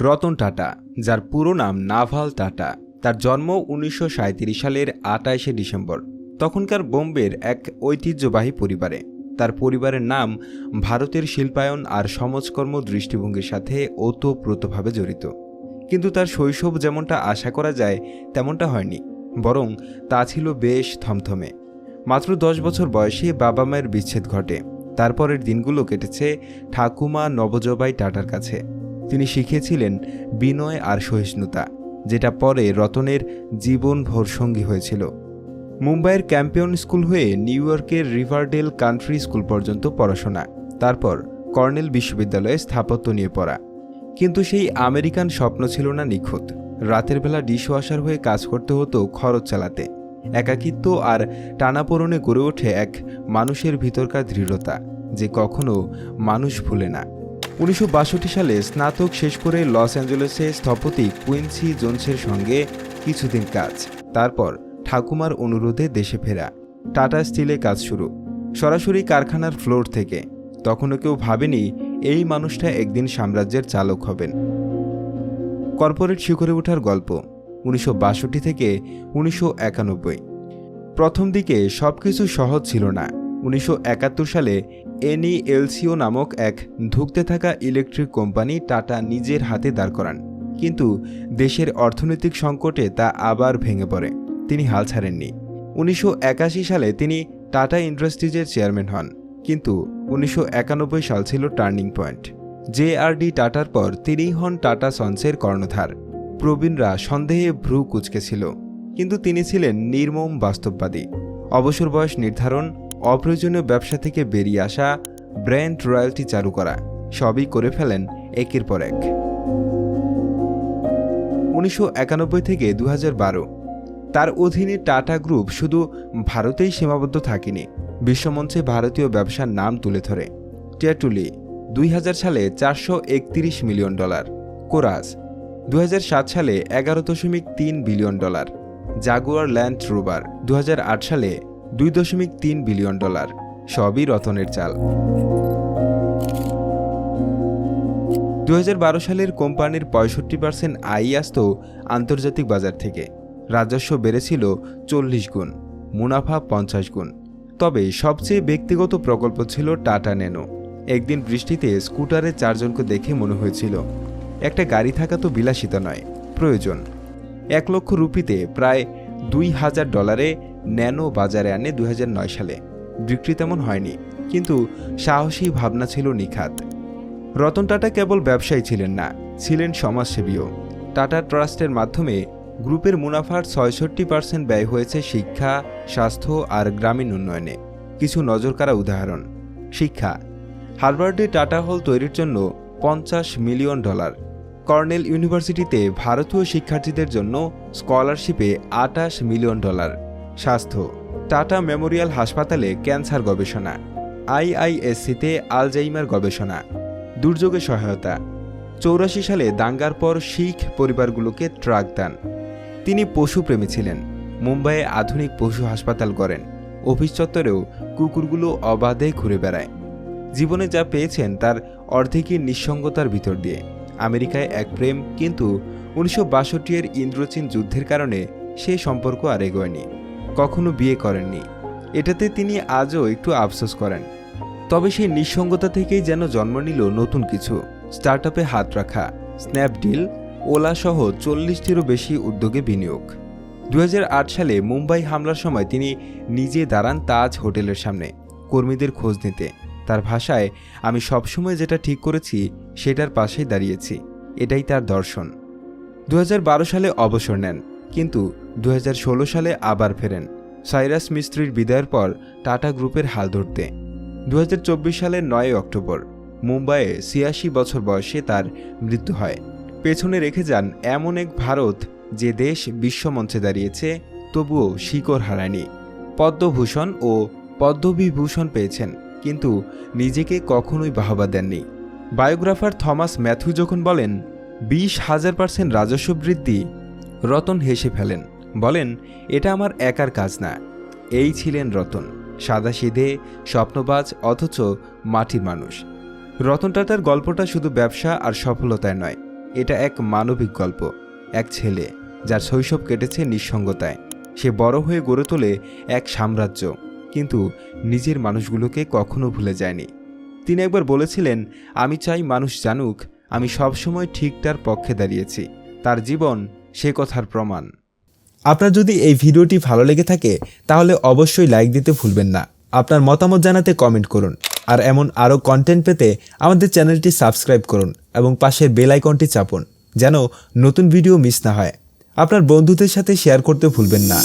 রতন টাটা, যার পুরো নাম নাভাল টাটা। তার জন্ম উনিশশো সাঁইত্রিশ সালের আটাইশে ডিসেম্বর। তখনকার বোম্বের এক ঐতিহ্যবাহী পরিবারে। তার পরিবারের নাম ভারতের শিল্পায়ন আর সমাজকর্ম দৃষ্টিভঙ্গির সাথে ওতপ্রোতভাবে জড়িত। কিন্তু তার শৈশব যেমনটা আশা করা যায়, তেমনটা হয়নি। বরং তা ছিল বেশ থমথমে। মাত্র দশ বছর বয়সে বাবা মায়ের বিচ্ছেদ ঘটে। তারপরের দিনগুলো কেটেছে ঠাকুমা নবজবাই টাটার কাছে। তিনি শিখেছিলেন বিনয় আর সহিষ্ণুতা, যেটা পরে রতনের জীবনভর সঙ্গী হয়েছিল। মুম্বাইয়ের ক্যাম্পিয়ন স্কুল হয়ে নিউ ইয়র্কের রিভারডেল কান্ট্রি স্কুল পর্যন্ত পড়াশোনা, তারপর কর্নেল বিশ্ববিদ্যালয়ে স্থাপত্য নিয়ে পড়া। কিন্তু সেই আমেরিকান স্বপ্ন ছিল না নিখুঁত। রাতের বেলা ডিশওয়াশার হয়ে কাজ করতে হতো খরচ চালাতে, একাকিত্ব আর টানাপোড়নে গড়ে ওঠে এক মানুষের ভিতরকার দৃঢ়তা, যে কখনো মানুষ ভুলে না। উনিশশো বাষট্টি সালে স্নাতক শেষ করে লস অ্যাঞ্জেলেসে স্থপতি কুইন্সি জোনসের সঙ্গে কিছুদিন কাজ। তারপর ঠাকুমার অনুরোধে দেশে ফেরা। টাটা স্টিলে কাজ শুরু। সরাসরি কারখানার ফ্লোর থেকে। তখনও কেউ ভাবেনি এই মানুষটা একদিন সাম্রাজ্যের চালক হবেন। কর্পোরেট শিখরে ওঠার গল্প, উনিশশো বাষট্টি থেকে উনিশশো একানব্বই। প্রথম দিকে সব কিছু সহজ ছিল না। উনিশশো একাত্তর সালে এনই এলসিও নামক এক ধুঁকতে থাকা ইলেকট্রিক কোম্পানি টাটা নিজের হাতে দাঁড় করান। কিন্তু দেশের অর্থনৈতিক সংকটে তা আবার ভেঙে পড়ে। তিনি হাল ছাড়েননি। উনিশশো একাশি সালে তিনি টাটা ইন্ডাস্ট্রিজের চেয়ারম্যান হন। কিন্তু উনিশশো একানব্বই সাল ছিল turning point. J R D টাটার পর তিনিই হন টাটা সন্সের কর্ণধার। প্রবীণরা সন্দেহে ভ্রু কুচকেছিল কিন্তু তিনি ছিলেন নির্মম বাস্তববাদী। অবসর বয়স নির্ধারণ অপ্রয়োজনীয় ব্যবসা থেকে বেরিয়ে আসা ব্র্যান্ড রয়্যালটি চালু করা। সবই করে ফেলেন একের পর এক। উনিশশো থেকে দু হাজার বারো, তার অধীনে টাটা গ্রুপ শুধু ভারতেই সীমাবদ্ধ থাকেনি, বিশ্বমঞ্চে ভারতীয় ব্যবসার নাম তুলে ধরে। টেটুলি দুই সালে চারশো একত্রিশ মিলিয়ন ডলার। কোরাস দুই হাজার সাত সালে এগারো দশমিক তিন billion dollar. Jaguar Land Rover দু সালে দুই দশমিক তিন বিলিয়ন ডলার। সবই রতনের চাল। দু হাজার বারো সালের কোম্পানির পঁয়ষট্টি পার্সেন্ট আয় আসত আন্তর্জাতিক বাজার থেকে। রাজস্ব বেড়েছিল চল্লিশ গুণ, মুনাফা পঞ্চাশ গুণ। তবে সবচেয়ে ব্যক্তিগত প্রকল্প ছিল টাটা ন্যানো। একদিন বৃষ্টিতে স্কুটারে চারজনকে দেখে মনে হয়েছিল, একটা গাড়ি থাকা তো বিলাসিতা নয়, প্রয়োজন। এক লক্ষ রুপিতে প্রায় দুই হাজার ডলারে ন্যানো বাজারে আনে দু হাজার নয় সালে। বিক্রি তেমন হয়নি, কিন্তু সাহসী ভাবনা ছিল নিখাত। রতন টাটা কেবল ব্যবসায়ী ছিলেন না, ছিলেন সমাজসেবীও। টাটা ট্রাস্টের মাধ্যমে গ্রুপের মুনাফার ছয়ষট্টি পার্সেন্ট ব্যয় হয়েছে শিক্ষা, স্বাস্থ্য আর গ্রামীণ উন্নয়নে। কিছু নজরকাড়া উদাহরণ, শিক্ষা। হার্ভার্ডে টাটা হল তৈরির জন্য পঞ্চাশ মিলিয়ন ডলার। কর্নেল ইউনিভার্সিটিতে ভারতীয় শিক্ষার্থীদের জন্য স্কলারশিপে আটাশ মিলিয়ন ডলার। স্বাস্থ্য। টাটা মেমোরিয়াল হাসপাতালে ক্যান্সার গবেষণা। আইআইএসসিতে আলজাইমার গবেষণা। দুর্যোগে সহায়তা। চৌরাশি সালে দাঙ্গার পর শিখ পরিবারগুলোকে ট্রাক দান। তিনি পশুপ্রেমী ছিলেন। মুম্বাইয়ে আধুনিক পশু হাসপাতাল করেন অফিস চত্বরেও কুকুরগুলো অবাধে ঘুরে বেড়ায়। জীবনে যা পেয়েছেন তার অর্ধেকই নিঃসঙ্গতার ভিতর দিয়ে। আমেরিকায় এক প্রেম, কিন্তু উনিশশো বাষট্টি এর ইন্দ্রচীন যুদ্ধের কারণে সে সম্পর্ক আর এগোয়নি। কখনো বিয়ে করেননি। এটাতে তিনি আজও একটু আফসোস করেন। তবে সেই নিঃসঙ্গতা থেকেই যেন জন্ম নিল নতুন কিছু। স্টার্ট হাত রাখা, স্ন্যাপডিল, ওলা সহ চল্লিশটিরও বেশি উদ্যোগে বিনিয়োগ। দু হাজার আট সালে মুম্বাই হামলার সময় তিনি নিজে দাঁড়ান তাজ হোটেলের সামনে, কর্মীদের খোঁজ নিতে। তার ভাষায়, আমি সবসময় যেটা ঠিক করেছি, সেটার পাশেই দাঁড়িয়েছি। এটাই তার দর্শন। দু হাজার বারো সালে অবসর নেন। কিন্তু দু হাজার ষোলো সালে আবার ফেরেন সাইরাস মিস্ত্রির বিদায়ের পর টাটা গ্রুপের হাল ধরতে। দু হাজার চব্বিশ সালের নয় অক্টোবর, মুম্বাইয়ে ছিয়াশি বছর বয়সে তার মৃত্যু হয়। পেছনে রেখে যান এমন এক ভারত যে দেশ বিশ্বমঞ্চে দাঁড়িয়েছে, তবুও শিকড় হারায়নি। পদ্মভূষণ ও পদ্মবিভূষণ পেয়েছেন, কিন্তু নিজেকে কখনোই বাহবা দেননি। বায়োগ্রাফার থমাস ম্যাথু যখন বলেন, বিশ হাজার পার্সেন্ট রাজস্ব বৃদ্ধি রতন হেসে ফেলেন, বলেন, এটা আমার একার কাজ না। এই ছিলেন রতন সাদা সিধে স্বপ্নবাজ, অথচ মাটির মানুষ। রতন টাটার গল্পটা শুধু ব্যবসা আর সফলতায় নয়, এটা এক মানবিক গল্প, এক ছেলে, যার শৈশব কেটেছে নিঃসঙ্গতায়। সে বড় হয়ে গড়ে তোলে এক সাম্রাজ্য, কিন্তু নিজের মানুষগুলোকে কখনো ভুলে যায়নি। তিনি একবার বলেছিলেন, আমি চাই মানুষ জানুক, আমি সবসময় ঠিকটার পক্ষে দাঁড়িয়েছি, তার জীবন সে কথার প্রমাণ। আপনার যদি এই ভিডিওটি ভালো লেগে থাকে, তাহলে অবশ্যই লাইক দিতে ভুলবেন না। আপনার মতামত জানাতে কমেন্ট করুন। আর এমন আরও কন্টেন্ট পেতে আমাদের চ্যানেলটি সাবস্ক্রাইব করুন এবং পাশের বেল আইকনটি চাপুন, যেন নতুন ভিডিও মিস না হয়। আপনার বন্ধুদের সাথে শেয়ার করতে ভুলবেন না।